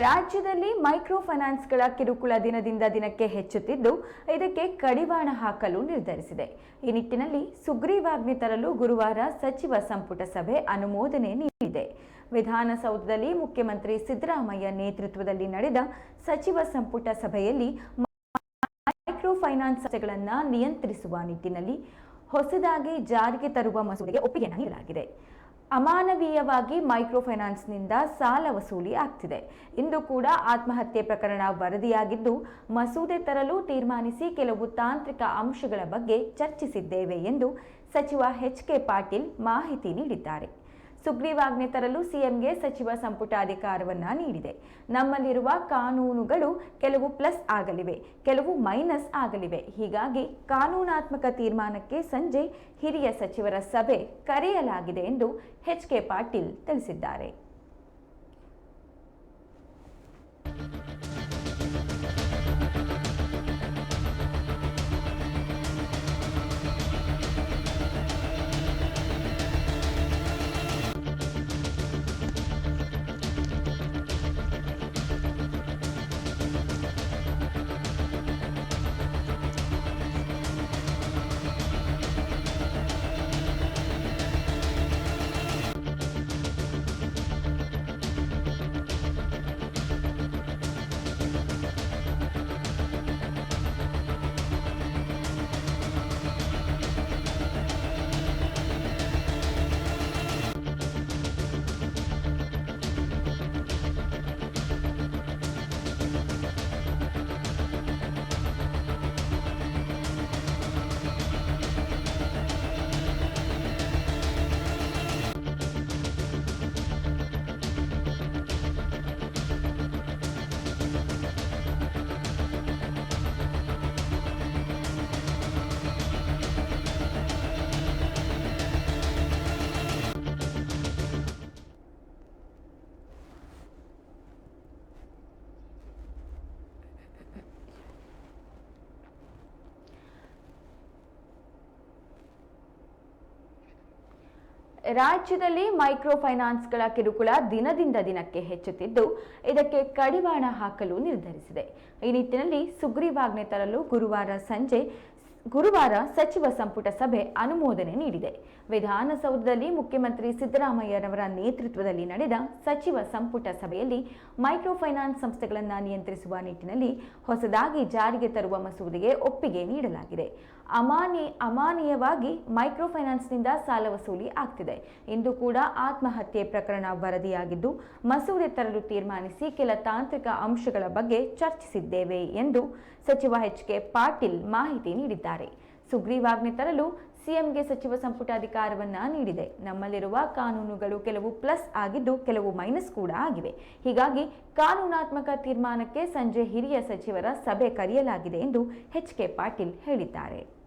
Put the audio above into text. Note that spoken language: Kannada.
ರಾಜ್ಯದಲ್ಲಿ ಮೈಕ್ರೋ ಫೈನಾನ್ಸ್ಗಳ ಕಿರುಕುಳ ದಿನದಿಂದ ದಿನಕ್ಕೆ ಹೆಚ್ಚುತ್ತಿದ್ದು, ಇದಕ್ಕೆ ಕಡಿವಾಣ ಹಾಕಲು ನಿರ್ಧರಿಸಿದೆ. ಈ ನಿಟ್ಟಿನಲ್ಲಿ ಸುಗ್ರೀವಾಜ್ಞೆ ತರಲು ಗುರುವಾರ ಸಚಿವ ಸಂಪುಟ ಸಭೆ ಅನುಮೋದನೆ ನೀಡಿದೆ. ವಿಧಾನಸೌಧದಲ್ಲಿ ಮುಖ್ಯಮಂತ್ರಿ ಸಿದ್ದರಾಮಯ್ಯ ನೇತೃತ್ವದಲ್ಲಿ ನಡೆದ ಸಚಿವ ಸಂಪುಟ ಸಭೆಯಲ್ಲಿ ಮೈಕ್ರೋ ಫೈನಾನ್ಸ್ ಸಂಸ್ಥೆಗಳನ್ನು ನಿಯಂತ್ರಿಸುವ ನಿಟ್ಟಿನಲ್ಲಿ ಹೊಸದಾಗಿ ಜಾರಿಗೆ ತರುವ ಮಸೂದೆಗೆ ಒಪ್ಪಿಗೆ ನೀಡಲಾಗಿದೆ. ಅಮಾನವೀಯವಾಗಿ ಮೈಕ್ರೋ ಫೈನಾನ್ಸ್ನಿಂದ ಸಾಲ ವಸೂಲಿ ಆಗ್ತಿದೆ. ಇಂದು ಕೂಡ ಆತ್ಮಹತ್ಯೆ ಪ್ರಕರಣ ವರದಿಯಾಗಿದ್ದು, ಮಸೂದೆ ತರಲು ತೀರ್ಮಾನಿಸಿ ಕೆಲವು ತಾಂತ್ರಿಕ ಅಂಶಗಳ ಬಗ್ಗೆ ಚರ್ಚಿಸಿದ್ದೇವೆ ಎಂದು ಸಚಿವ ಎಚ್ ಕೆ ಪಾಟೀಲ್ ಮಾಹಿತಿ ನೀಡಿದ್ದಾರೆ. ಸುಗ್ರೀವಾಜ್ಞೆ ತರಲು ಸಿಎಂಗೆ ಸಚಿವ ಸಂಪುಟ ಅಧಿಕಾರವನ್ನ ನೀಡಿದೆ. ನಮ್ಮಲ್ಲಿರುವ ಕಾನೂನುಗಳು ಕೆಲವು ಪ್ಲಸ್ ಆಗಲಿವೆ, ಕೆಲವು ಮೈನಸ್ ಆಗಲಿವೆ. ಹೀಗಾಗಿ ಕಾನೂನಾತ್ಮಕ ತೀರ್ಮಾನಕ್ಕೆ ಸಂಜೆ ಹಿರಿಯ ಸಚಿವರ ಸಭೆ ಕರೆಯಲಾಗಿದೆ ಎಂದು ಎಚ್ ಕೆ ಪಾಟೀಲ್ ತಿಳಿಸಿದ್ದಾರೆ. ರಾಜ್ಯದಲ್ಲಿ ಮೈಕ್ರೋ ಫೈನಾನ್ಸ್ಗಳ ಕಿರುಕುಳ ದಿನದಿಂದ ದಿನಕ್ಕೆ ಹೆಚ್ಚುತ್ತಿದ್ದು, ಇದಕ್ಕೆ ಕಡಿವಾಣ ಹಾಕಲು ನಿರ್ಧರಿಸಿದೆ. ಈ ನಿಟ್ಟಿನಲ್ಲಿ ಸುಗ್ರೀವಾಜ್ಞೆ ತರಲು ಗುರುವಾರ ಸಂಜೆ ಗುರುವಾರ ಸಚಿವ ಸಂಪುಟ ಸಭೆ ಅನುಮೋದನೆ ನೀಡಿದೆ. ವಿಧಾನಸೌಧದಲ್ಲಿ ಮುಖ್ಯಮಂತ್ರಿ ಸಿದ್ದರಾಮಯ್ಯನವರ ನೇತೃತ್ವದಲ್ಲಿ ನಡೆದ ಸಚಿವ ಸಂಪುಟ ಸಭೆಯಲ್ಲಿ ಮೈಕ್ರೋ ಫೈನಾನ್ಸ್ ಸಂಸ್ಥೆಗಳನ್ನು ನಿಯಂತ್ರಿಸುವ ನಿಟ್ಟಿನಲ್ಲಿ ಹೊಸದಾಗಿ ಜಾರಿಗೆ ತರುವ ಮಸೂದೆಗೆ ಒಪ್ಪಿಗೆ ನೀಡಲಾಗಿದೆ. ಅಮಾನಿ ಅಮಾನೀಯವಾಗಿ ಮೈಕ್ರೋ ಫೈನಾನ್ಸ್ನಿಂದ ಸಾಲ ವಸೂಲಿ ಆಗ್ತಿದೆ. ಇಂದು ಕೂಡ ಆತ್ಮಹತ್ಯೆ ಪ್ರಕರಣ ವರದಿಯಾಗಿದ್ದು, ಮಸೂದೆ ತರಲು ತೀರ್ಮಾನಿಸಿ ಕೆಲ ತಾಂತ್ರಿಕ ಅಂಶಗಳ ಬಗ್ಗೆ ಚರ್ಚಿಸಿದ್ದೇವೆ ಎಂದು ಸಚಿವ ಎಚ್ ಕೆ ಪಾಟೀಲ್ ಮಾಹಿತಿ ನೀಡಿದ್ದಾರೆ. ಸುಗ್ರೀವಾಜ್ಞೆ ತರಲು ಸಿಎಂಗೆ ಸಚಿವ ಸಂಪುಟ ಅಧಿಕಾರವನ್ನ ನೀಡಿದೆ. ನಮ್ಮಲ್ಲಿರುವ ಕಾನೂನುಗಳು ಕೆಲವು ಪ್ಲಸ್ ಆಗಿದ್ದು ಕೆಲವು ಮೈನಸ್ ಕೂಡ ಆಗಿವೆ. ಹೀಗಾಗಿ ಕಾನೂನಾತ್ಮಕ ತೀರ್ಮಾನಕ್ಕೆ ಸಂಜೆ ಹಿರಿಯ ಸಚಿವರ ಸಭೆ ಕರೆಯಲಾಗಿದೆ ಎಂದು ಎಚ್ ಕೆ ಪಾಟೀಲ್ ಹೇಳಿದ್ದಾರೆ.